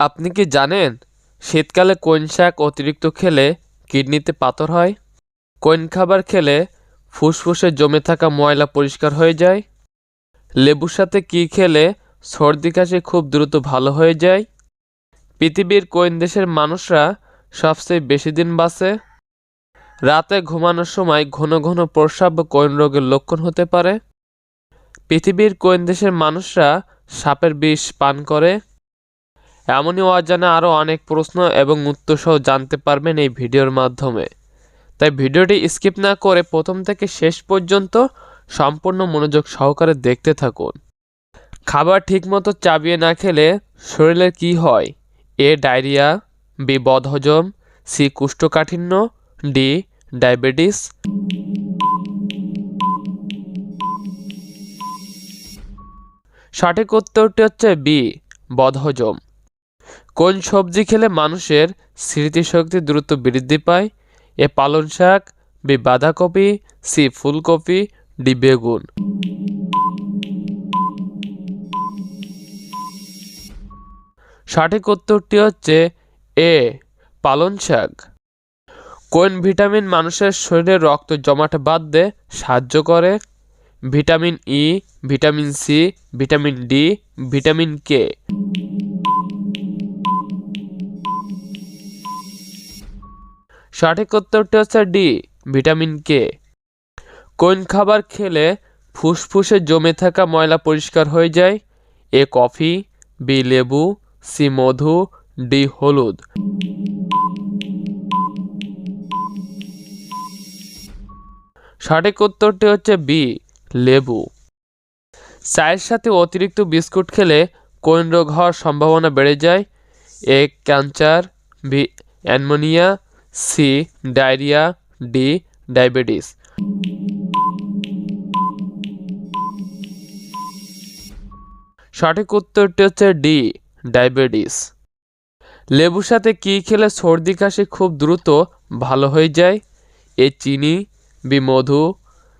আপনি কি জানেন শীতকালে কোন শাক অতিরিক্ত খেলে কিডনিতে পাথর হয়? কোন খাবার খেলে ফুসফুসে জমে থাকা ময়লা পরিষ্কার হয়ে যায়? লেবুর সাথে কি খেলে সর্দি কাশি খুব দ্রুত ভালো হয়ে যায়? পৃথিবীর কোন দেশের মানুষরা সবচেয়ে বেশি দিন বাঁচে? রাতে ঘুমানোর সময় ঘন ঘন প্রস্রাব কোন রোগের লক্ষণ হতে পারে? পৃথিবীর কোন দেশের মানুষরা সাপের বিষ পান করে? এমনই অজানা আরও অনেক প্রশ্ন এবং উত্তর সহ জানতে পারবেন এই ভিডিওর মাধ্যমে। তাই ভিডিওটি স্কিপ না করে প্রথম থেকে শেষ পর্যন্ত সম্পূর্ণ মনোযোগ সহকারে দেখতে থাকুন। খাবার ঠিকমতো চাবিয়ে না খেলে শরীরের কি হয়? এ ডায়রিয়া, বি বদহজম, সি কুষ্ঠকাঠিন্য, ডি ডায়াবেটিস। সঠিক উত্তরটি হচ্ছে বি, বদহজম। কোন সবজি খেলে মানুষের স্মৃতিশক্তি দ্রুত বৃদ্ধি পায়? এ পালং শাক, বি বাঁধাকপি, সি ফুলকপি, ডি বেগুন। সঠিক উত্তরটি হচ্ছে এ, পালং শাক। কোন ভিটামিন মানুষের শরীরে রক্ত জমাট বাঁধতে সাহায্য করে? Vitamin E, vitamin C, vitamin D, vitamin K. সঠিক উত্তরটি হচ্ছে ডি, ভিটামিন কে। কোন খাবার খেলে ফুসফুসে জমে থাকা ময়লা পরিষ্কার হয়ে যায়? এ, কফি, বি, লেবু, সি, মধু, ডি, হলুদ। সঠিক উত্তরটি হচ্ছে বি, লেবু। চায়ের সাথে অতিরিক্ত বিস্কুট খেলে কোন রোগ হওয়ার সম্ভাবনা বেড়ে যায়? A, cancer, B, অ্যানমোনিয়া C, diarrhoea, D, diabetes. সঠিক উত্তরটি হচ্ছে ডি, ডায়াবেটিস। লেবুর সাথে কি খেলে সর্দি কাশি খুব দ্রুত ভালো হয়ে যায়? এ, চিনি, বি, মধু,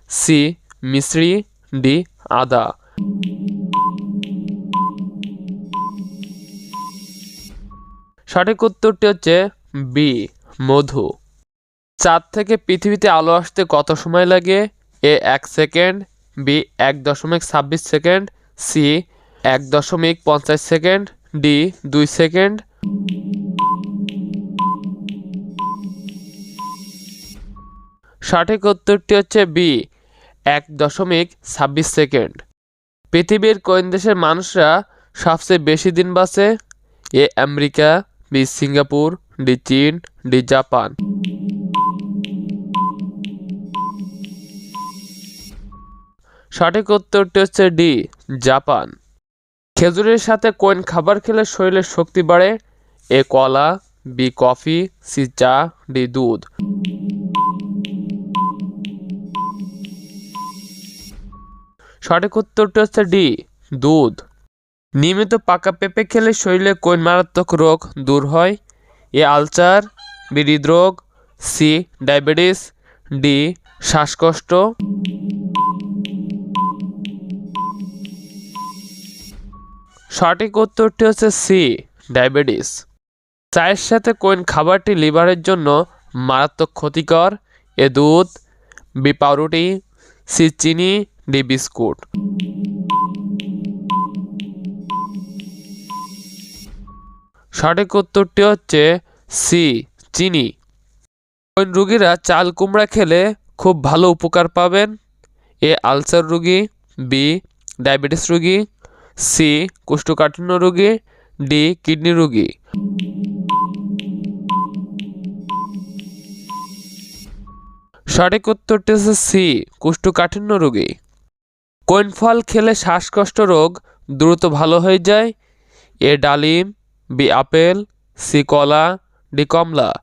সি, মিশ্রি, ডি, আদা। সঠিক উত্তরটি হচ্ছে বি। মধু। চাঁদ থেকে পৃথিবীতে আলো আসতে কত সময় লাগে? এ এক সেকেন্ড, বি এক দশমিক ছাব্বিশ সেকেন্ড, সি এক দশমিক পঞ্চাশ সেকেন্ড, ডি দুই সেকেন্ড। সঠিক উত্তরটি হচ্ছে বি, এক দশমিক ছাব্বিশ সেকেন্ড। পৃথিবীর কোন দেশের মানুষরা সবচেয়ে বেশি দিন বাঁচে? A America, B Singapore D চীন ডি জাপান সঠিক উত্তরটি হচ্ছে ডি, জাপান। খেজুরের সাথে কোন খাবার খেলে শরীরের শক্তি বাড়ে? এ, কলা, বি, কফি, সি, চা, ডি, দুধ। সঠিক উত্তরটি হচ্ছে ডি, দুধ। নিয়মিত পাকা পেঁপে খেলে শরীরে কোন মারাত্মক রোগ দূর হয়? এ আলসার, বি হৃদরোগ, সি ডায়াবেটিস, ডি শ্বাসকষ্ট। সঠিক উত্তরটি হচ্ছে সি, ডায়াবেটিস। চায়ের সাথে কোন খাবারটি লিভারের জন্য মারাত্মক ক্ষতিকর? এ দুধ, বি পাউরুটি, সি চিনি, ডি বিস্কুট। সঠিক উত্তরটি হচ্ছে সি, চিনি। কোন রুগীরা চাল কুমড়া খেলে খুব ভালো উপকার পাবেন? এ, আলসার রুগী, বি, ডায়াবেটিস রুগী, সি, কোষ্ঠকাঠিন্য রোগী, ডি, কিডনি রোগী। সঠিক উত্তরটি হচ্ছে সি, কোষ্ঠকাঠিন্য রোগী। কোন ফল খেলে শ্বাসকষ্ট রোগ দ্রুত ভালো হয়ে যায়? এ, ডালিম বি আপেল, সি কলা, ডি কমলা।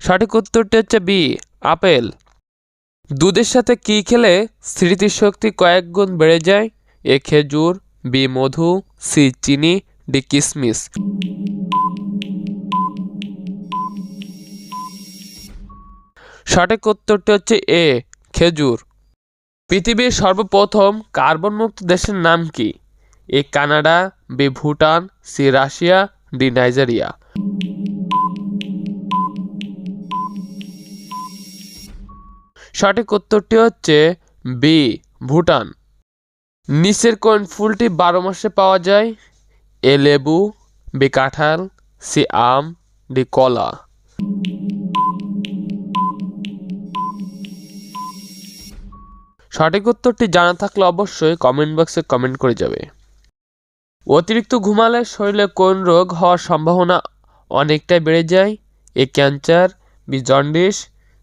সঠিক উত্তরটি হচ্ছে বি, আপেল। দুধের সাথে কি খেলে স্মৃতিশক্তি কয়েক গুণ বেড়ে যায়? এ খেজুর, বি মধু, সি চিনি, ডি কিসমিস। সঠিক উত্তরটি হচ্ছে এ, খেজুর। পৃথিবীর সর্বপ্রথম কার্বন মুক্ত দেশের নাম কি? A Canada, B Bhutan, C Russia, D Nigeria. সঠিক উত্তরটি হচ্ছে বি, ভুটান। নিচের কোন ফুলটি বারো মাসে পাওয়া যায়? এ লেবু, বি কাঁঠাল, সি আম, ডি কলা। সঠিক উত্তরটি জানা থাকলে অবশ্যই কমেন্ট বক্সে কমেন্ট করে যাবে। অতিরিক্ত ঘুমালে শরীরে কোন রোগ হওয়ার সম্ভাবনা অনেকটাই বেড়ে যায়? A cancer B jaundice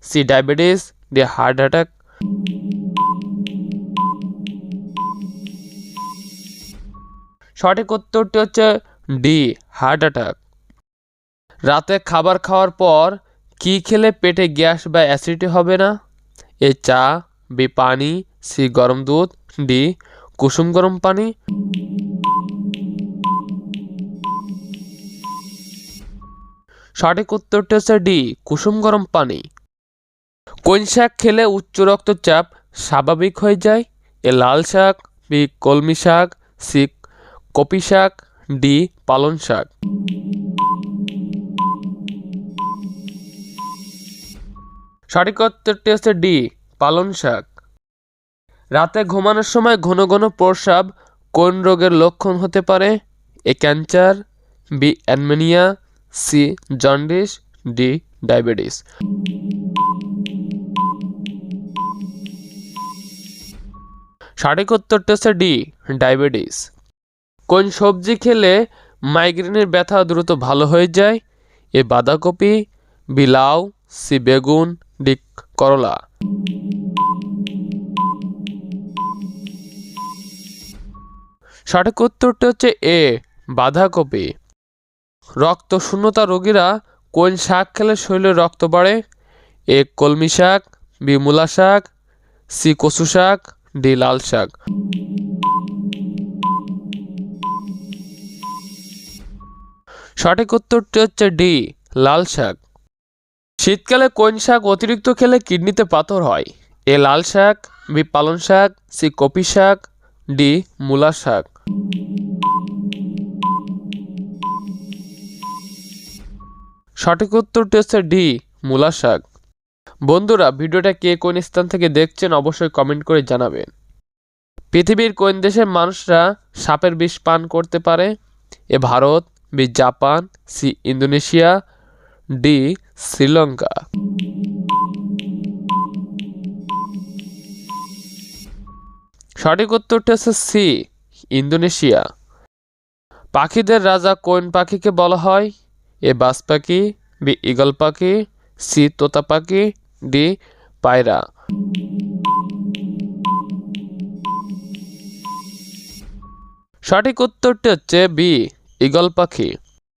C diabetes D heart attack সঠিক উত্তরটি হচ্ছে ডি হার্ট অ্যাটাক রাতে খাবার খাওয়ার পর কি খেলে পেটে গ্যাস বা অ্যাসিডিটি হবে না? এ চা বি পানি, সি গরম দুধ, ডি কুসুম গরম পানি। সঠিক উত্তরটি হচ্ছে ডি, কুসুম গরম পানি। কোন শাক খেলে উচ্চ রক্তচাপ স্বাভাবিক হয়ে যায়? এ লাল শাক, বি কলমি শাক, সি কপি শাক, ডি পালন শাক। সঠিক উত্তরটি হচ্ছে ডি পালন শাক। রাতে ঘুমানোর সময় ঘন ঘন প্রস্রাব কোন রোগের লক্ষণ হতে পারে? A cancer, B anaemia, C jaundice, D diabetes. সঠিক উত্তরটি হচ্ছে ডি, ডায়াবেটিস। কোন সবজি খেলে মাইগ্রেনের ব্যথা দ্রুত ভালো হয়ে যায়? এ বাঁধাকপি, বি লাউ, সি বেগুন, ডি করলা। সঠিক উত্তরটি হচ্ছে এ, বাঁধাকপি। রক্ত শূন্যতা রোগীরা কোন শাক খেলে শরীরে রক্ত বাড়ে। এ, কলমি শাক, বি, মূলা শাক, সি, কচু শাক, ডি, লাল শাক। সঠিক উত্তরটি হচ্ছে ডি, লাল শাক। শীতকালে কোন শাক অতিরিক্ত খেলে কিডনিতে পাথর হয়। এ লাল শাক, বি পালন শাক, সি কপি শাক, ডি মূলা শাক। সঠিক উত্তরটি হচ্ছে ডি, মূলা শাক। বন্ধুরা, ভিডিওটা কে কোন স্থান থেকে দেখছেন অবশ্যই কমেন্ট করে জানাবেন। পৃথিবীর কোন দেশের মানুষরা সাপের বিষ পান করতে পারে? A Bharat, B Japan, C Indonesia D, Sri Lanka. সঠিক উত্তরটি হচ্ছে সি, ইন্দোনেশিয়া। পাখিদের রাজা কোন পাখিকে বলা হয়? এ বাজ পাখি, বি ঈগল পাখি, সি তোতা পাখি, ডি পায়রা। সঠিক উত্তরটি হচ্ছে বি, ঈগল পাখি।